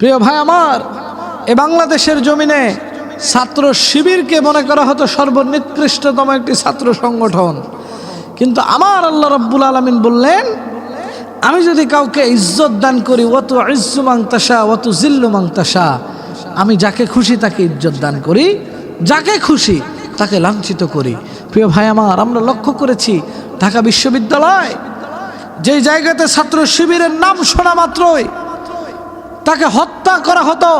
প্রিয় ভাই আমার, এ বাংলাদেশের জমিনে ছাত্র শিবিরকে মনে করা হতো সর্বনিকৃষ্টতম একটি ছাত্র সংগঠন। কিন্তু আমার আল্লাহ রব্বুল আলমিন বললেন, আমি যদি কাউকে ইজ্জত দান করি অত ইজ্জু মাংতাসা অত জিল্লু মাংতাসা আমি যাকে খুশি তাকে ইজ্জত দান করি, যাকে খুশি তাকে লাঞ্ছিত করি। প্রিয় ভাই আমার, আমরা লক্ষ্য করেছি ঢাকা বিশ্ববিদ্যালয়, যেই জায়গাতে ছাত্র শিবিরের নাম শোনা মাত্রই তাকে হত্যা করা হতো,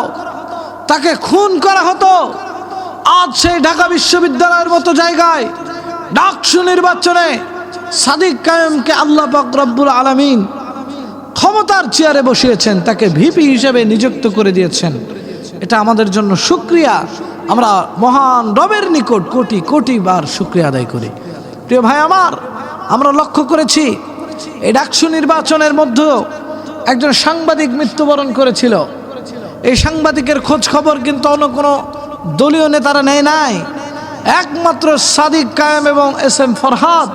তাকে খুন করা হতো। আজ সেই ঢাকা বিশ্ববিদ্যালয়ের মতো জায়গায় ডাকসু নির্বাচনে সাদিক কায়েমকে আল্লাহ পাক রব্বুল আলামিন ক্ষমতার চেয়ারে বসিয়েছেন, তাকে ভিপি হিসেবে নিযুক্ত করে দিয়েছেন। এটা আমাদের জন্য সুক্রিয়া আমরা মহান রবের নিকট কোটি কোটি বার সুক্রিয়া আদায় করি। প্রিয় ভাই আমার, আমরা লক্ষ্য করেছি, এই ডাকসু নির্বাচনের মধ্যেও একজন সাংবাদিক মৃত্যুবরণ করেছিল। এই সাংবাদিকের খোঁজ খবর কিন্তু অন্য কোনো দলীয় নেতারা নেয় নাই। একমাত্র সাদিক কায়েম এবং এস এম ফরহাদ,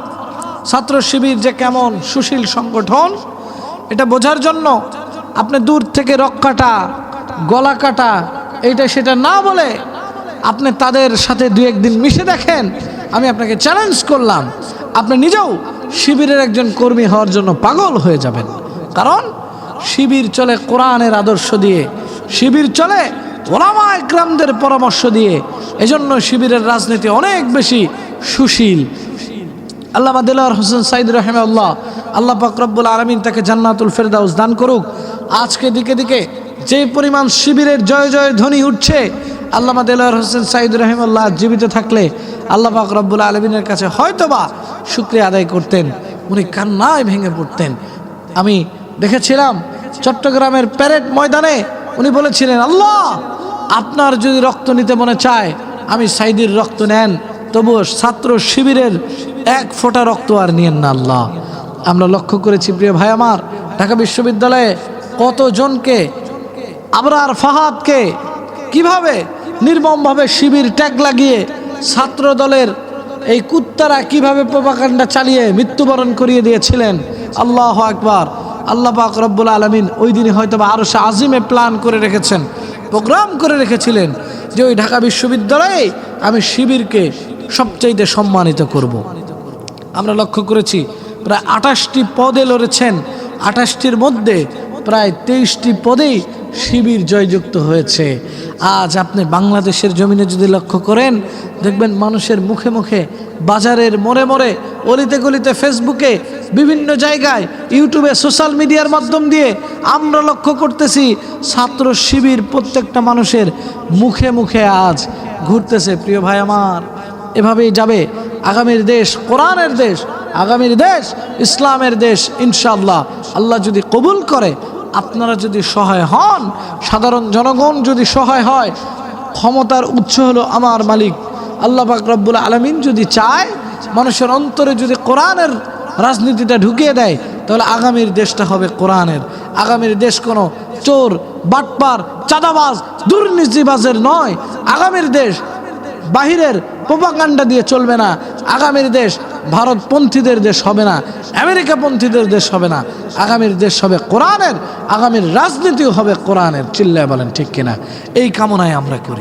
ছাত্র শিবির যে কেমন সুশীল সংগঠন, এটা বোঝার জন্য আপনি দূর থেকে রক কাটা, গলা কাটা, এইটা সেটা না বলে আপনি তাদের সাথে দু একদিন মিশে দেখেন। আমি আপনাকে চ্যালেঞ্জ করলাম, আপনি নিজেও শিবিরের একজন কর্মী হওয়ার জন্য পাগল হয়ে যাবেন। কারণ শিবির চলে কোরআনের আদর্শ দিয়ে, শিবির চলে ওলামা একরামদের পরামর্শ দিয়ে। এজন্য শিবিরের রাজনীতি অনেক বেশি সুশীল। আল্লাহ দিলার হোসেন সাইদ রহমাল্লাহ আল্লাহ পাকরব্বুল আলমিন তাকে জান্নাতুল ফেরদাউস দান করুক। আজকে দিকে দিকে যে পরিমাণ শিবিরের জয় জয় ধ্বনি উঠছে আল্লাহ দিলার হোসেন সাইদ রহমাল্লাহ জীবিত থাকলে আল্লাহ পাক আলমিনের কাছে হয়তোবা শুক্রিয়া আদায় করতেন। উনি কান্নায় ভেঙে পড়তেন। আমি দেখেছিলাম চট্টগ্রামের প্যারেড ময়দানে উনি বলেছিলেন, আল্লাহ, আপনার যদি রক্ত নিতে মনে চায়, আমি সাইদির রক্ত নেন। তবুও ছাত্র শিবিরের এক ফোঁটা রক্ত আর নিয়েন না আল্লাহ। আমরা লক্ষ্য করেছি, প্রিয় ভাই আমার, ঢাকা বিশ্ববিদ্যালয়ে কতজনকে, আবরার ফাহাদকে কীভাবে নির্মমভাবে শিবির ট্যাগ লাগিয়ে ছাত্র দলের এই কুত্তারা কীভাবে প্রপাকাণ্ডা চালিয়ে মৃত্যুবরণ করিয়ে দিয়েছিলেন? আল্লাহ আকবার। আল্লাহ পাক রব্বুল আলমিন ওই দিনই হয়তো বা আরও আজিমে প্ল্যান করে রেখেছেন প্রোগ্রাম করে রেখেছিলেন যে ওই ঢাকা বিশ্ববিদ্যালয়ে আমি শিবিরকে সবচাইতে সম্মানিত করব। আমরা লক্ষ্য করেছি, প্রায় আঠাশটি পদে লড়েছেন, আঠাশটির মধ্যে প্রায় তেইশটি পদেই শিবির জয়যুক্ত হয়েছে। আজ আপনি বাংলাদেশের জমিনে যদি লক্ষ্য করেন, দেখবেন মানুষের মুখে মুখে, বাজারের মোড়ে মোড়ে, অলিতে গলিতে ফেসবুকে, বিভিন্ন জায়গায়, ইউটিউবে, সোশ্যাল মিডিয়ার মাধ্যম দিয়ে আমরা লক্ষ্য করতেছি, ছাত্র শিবির প্রত্যেকটা মানুষের মুখে মুখে আজ ঘুরতেছে। প্রিয় ভাই আমার, এভাবেই যাবে আগামীর দেশ, কোরআনের দেশ, আগামীর দেশ, ইসলামের দেশ ইনশাল্লাহ আল্লাহ যদি কবুল করে আপনারা যদি সহায় হন, সাধারণ জনগণ যদি সহায় হয়, ক্ষমতার উৎস হলো আমার মালিক। আল্লাহ রব্বুল আলমিন যদি চায়, মানুষের অন্তরে যদি কোরআনের রাজনীতিটা ঢুকিয়ে দেয়, তাহলে আগামীর দেশটা হবে কোরআনের। আগামীর দেশ কোনো চোর, বাটপার, চাঁদাবাজ, দুর্নীতিবাজের নয়। আগামীর দেশ বাহিরের প্রোপাকাণ্ডা দিয়ে চলবে না। আগামীর দেশ ভারতপন্থীদের দেশ হবে না, আমেরিকাপন্থীদের দেশ হবে না। আগামীর দেশ হবে কোরআনের, আগামীর রাজনীতিও হবে কোরআনের। চিল্লায় বলেন ঠিক কিনা। এই কামনায় আমরা করি।